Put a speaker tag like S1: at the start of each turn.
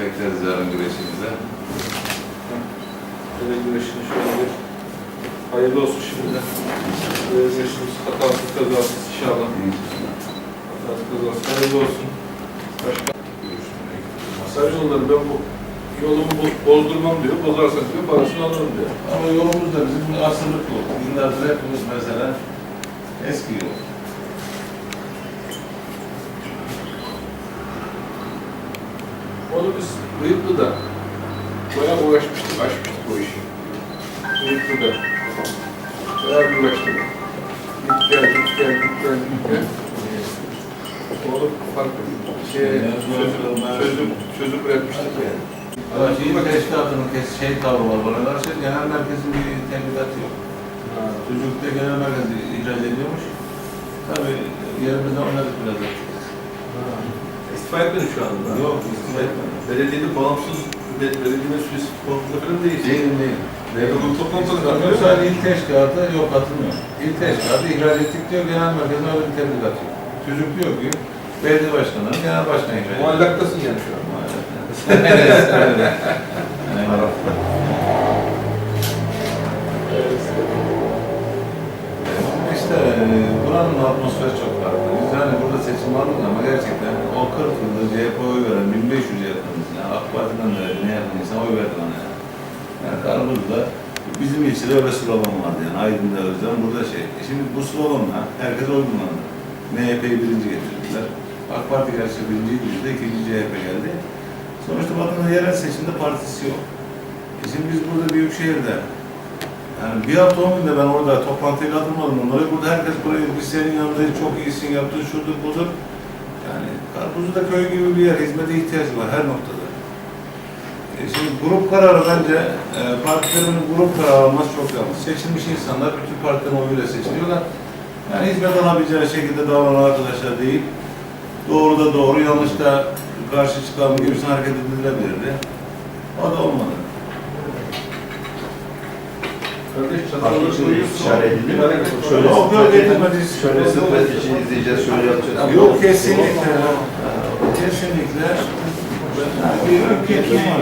S1: bekleriz yarın güreşimize. Böyle güreşin şöyle bir hayırlı olsun şimdiden. Böyle ee, güreşimiz hatasız kazasız inşallah. Hatasız kazasız hayırlı olsun. Başka masaj onları ben bu yolumu bozdurmam diyor, bozarsak diyor, parasını alırım diyor.
S2: Ama yolumuz da bizim asırlık yol. Yıllardır hepimiz mesela eski yol.
S1: Onu biz Bıyıklı'da bayağı uğraşmıştık, açmıştık bu işi. Bıyıklı'da. Bayağı bir uğraştık. Git gel, git gel, git gel, git gel. Oğlum farklı şey, çözüm, çözüm, çözüm üretmiştik yani.
S2: Şeyin teşkilatının kes şey tavrı var bana karşı genel merkezin bir tebligatı yok. Çocukta genel merkez ihraç ediyormuş. Tabii yerimizde oynadık biraz. da.
S1: İstifa etmedi şu anda.
S2: Yok istifa etmedi.
S1: Belediyede bağımsız belediyenin süresi konusunda falan değil.
S2: Değilim değil.
S1: Devlet toplantısına
S2: Yok
S1: katılıyor.
S2: sadece il teşkilatı yok katılmıyor. İl teşkilatı ihraç ettik diyor genel merkezin öyle bir tebligat yok. Çocuk diyor ki belediye başkanı, genel başkan ihraç ediyor.
S1: Muallaktasın yani şu an.
S2: Evet. Aynen. İşte e, buranın atmosferi çok farklı. Biz hani burada seçim aldık ama gerçekten o 40 yıldır CHP oy veren 1500 yakınız. Yani AK Parti'den de ne yakın insan oy verdi bana yani. Yani Karabuz'da bizim ilçede öyle slogan vardı yani Aydın'da Özlem burada şey. E Şimdi bu sloganla herkes oy kullandı. MHP'yi birinci getirdiler. AK Parti gerçi birinci de ikinci CHP geldi. Sonuçta bakın yerel seçimde partisi yok. E şimdi biz burada büyük şehirde yani bir hafta on günde ben orada toplantıyla atılmadım onları. Burada herkes burayı biz senin yanındayız, çok iyisin, yaptın şudur budur. Yani Karpuzlu'da köy gibi bir yer, hizmete ihtiyacı var her noktada. E şimdi grup kararı bence e, partilerin grup kararı alması çok yanlış. Seçilmiş insanlar bütün partilerin oyuyla seçiliyorlar. Yani hizmet alabileceği şekilde davranan arkadaşlar değil. Doğru da doğru, yanlış da karşı çıkan gibisine hareket edilebilirdi. O da olmadı.
S1: Şöyle
S3: Şöyle sıfır için izleyeceğiz, şöyle yapacağız.
S2: Yok kesinlikle. Kesinlikle. Bir ülke kim var